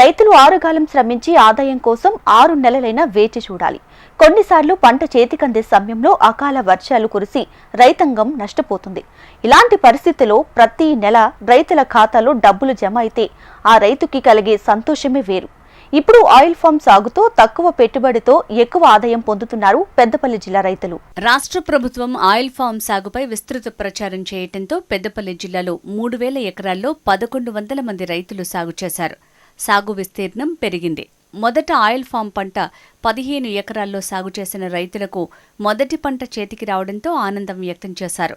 రైతులు ఆరుగాలం శ్రమించి ఆదాయం కోసం ఆరు నెలలైనా వేచి చూడాలి. కొన్నిసార్లు పంట చేతికందే సమయంలో అకాల వర్షాలు కురిసి రైతాంగం నష్టపోతుంది. ఇలాంటి పరిస్థితిలో ప్రతి నెల రైతుల ఖాతాలో డబ్బులు జమ అయితే ఆ రైతుకి కలిగే సంతోషమే వేరు. ఇప్పుడు ఆయిల్ ఫామ్ సాగుతో తక్కువ పెట్టుబడితో ఎక్కువ ఆదాయం పొందుతున్నారు పెద్దపల్లి జిల్లా రైతులు. రాష్ట్ర ప్రభుత్వం ఆయిల్ ఫామ్ సాగుపై విస్తృత ప్రచారం చేయడంతో పెద్దపల్లి జిల్లాలో మూడు వేల ఎకరాల్లో పదకొండు వందల మంది రైతులు సాగు చేశారు. సాగు విస్తీర్ణం పెరిగింది. మొదట ఆయిల్ ఫామ్ పంట పదిహేను ఎకరాల్లో సాగు చేసిన రైతులకు మొదటి పంట చేతికి రావడంతో ఆనందం వ్యక్తం చేశారు.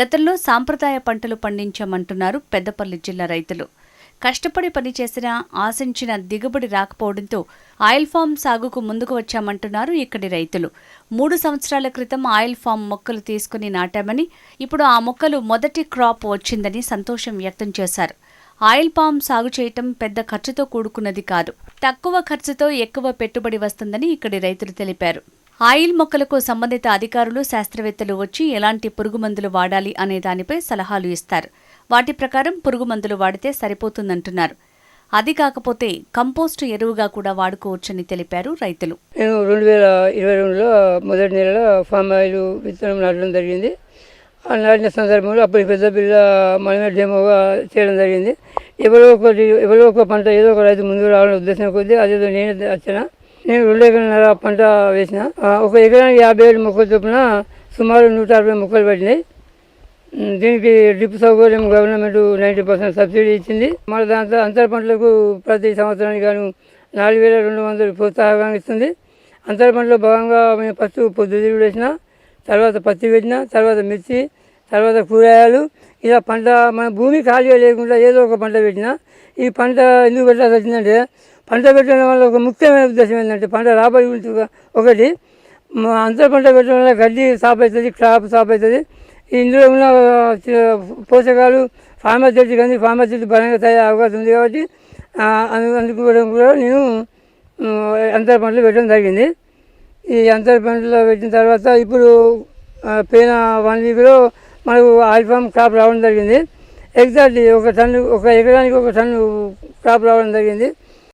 గతంలో సాంప్రదాయ పంటలు పండించామంటున్నారు పెద్దపల్లి జిల్లా రైతులు. కష్టపడి పనిచేసినా ఆశించిన దిగుబడి రాకపోవడంతో ఆయిల్ ఫామ్ సాగుకు ముందుకు వచ్చామంటున్నారు ఇక్కడి రైతులు. మూడు సంవత్సరాల క్రితం ఆయిల్ ఫామ్ మొక్కలు తీసుకుని నాటామని ఇప్పుడు ఆ మొక్కలు మొదటి క్రాప్ వచ్చిందని సంతోషం వ్యక్తం చేశారు. ఆయిల్ పామ్ సాగు చేయటం పెద్ద ఖర్చుతో కూడుకున్నది కాదు. తక్కువ ఖర్చుతో ఎక్కువ పెట్టుబడి వస్తుందని ఇక్కడి రైతులు తెలిపారు. ఆయిల్ మొక్కలకు సంబంధిత అధికారులు శాస్త్రవేత్తలు వచ్చి ఎలాంటి పురుగుమందులు వాడాలి అనే దానిపై సలహాలు ఇస్తారు. వాటి ప్రకారం పురుగు మందులు వాడితే సరిపోతుందంటున్నారు. అది కాకపోతే కంపోస్ట్ ఎరువుగా కూడా వాడుకోవచ్చని తెలిపారు రైతులు. నేను రెండు వేల ఇరవై రెండులో మొదటి నెలలో ఫామ్ ఆయిల్ విత్తనం నాటడం జరిగింది. ఆ నాటిన సందర్భంలో అప్పుడు పెద్ద పిల్ల మనమే డెమోగా చేయడం జరిగింది. ఎవరో ఒకటి ఎవరో ఒక పంట ఏదో ఒక రైతు ముందుకు రావాలని ఉద్దేశం కొద్దీ అదేదో నేను వచ్చిన నేను రెండు ఎకరాల పంట వేసిన. ఒక ఎకరానికి యాభై ఏడు మొక్కలు చొప్పున సుమారు నూట అరవై మొక్కలు పడినాయి దీనికి డ్రిప్ సౌకర్యం గవర్నమెంట్ నైంటీ పర్సెంట్ సబ్సిడీ ఇచ్చింది. మన దాంట్లో అంతర పంటలకు ప్రతి సంవత్సరానికి గాను నాలుగు వేల రెండు వందలు ప్రోత్సాహకం ఇస్తుంది. అంతర పంటలో భాగంగా మేము ఫస్ట్ పొద్దుతిరుగుడు వేసిన తర్వాత పత్తి పెట్టిన తర్వాత మిర్చి తర్వాత కూరగాయలు. ఇలా పంట మన భూమి ఖాళీగా లేకుండా ఏదో ఒక పంట పెట్టిన ఈ పంట ఎందుకు పెట్టాల్సి వచ్చిందంటే పంట పెట్టడం వల్ల ఒక ముఖ్యమైన ఉద్దేశం ఏంటంటే పంట రాబడి గురించి ఒకటి. అంతర పంట పెట్టడం వల్ల గడ్డి సాప్ అవుతుంది క్రాప్ సాప్ అవుతుంది ఇందులో ఉన్న పోషకాలు ఫార్మర్ కానీ ఫార్మర్ బలంగా తయారు అవకాశం ఉంది కాబట్టి అందుకోవడం కూడా నేను అంతర పంటలు పెట్టడం జరిగింది. ఈ అంతర పంటలు పెట్టిన తర్వాత ఇప్పుడు ఆ, వన్ వీక్లో మనకు ఆయిల్ ఫామ్ క్రాప్ రావడం జరిగింది. ఎగ్జాక్ట్లీ ఒక టన్ను ఒక ఎకరానికి ఒక టన్ను క్రాప్ రావడం జరిగింది.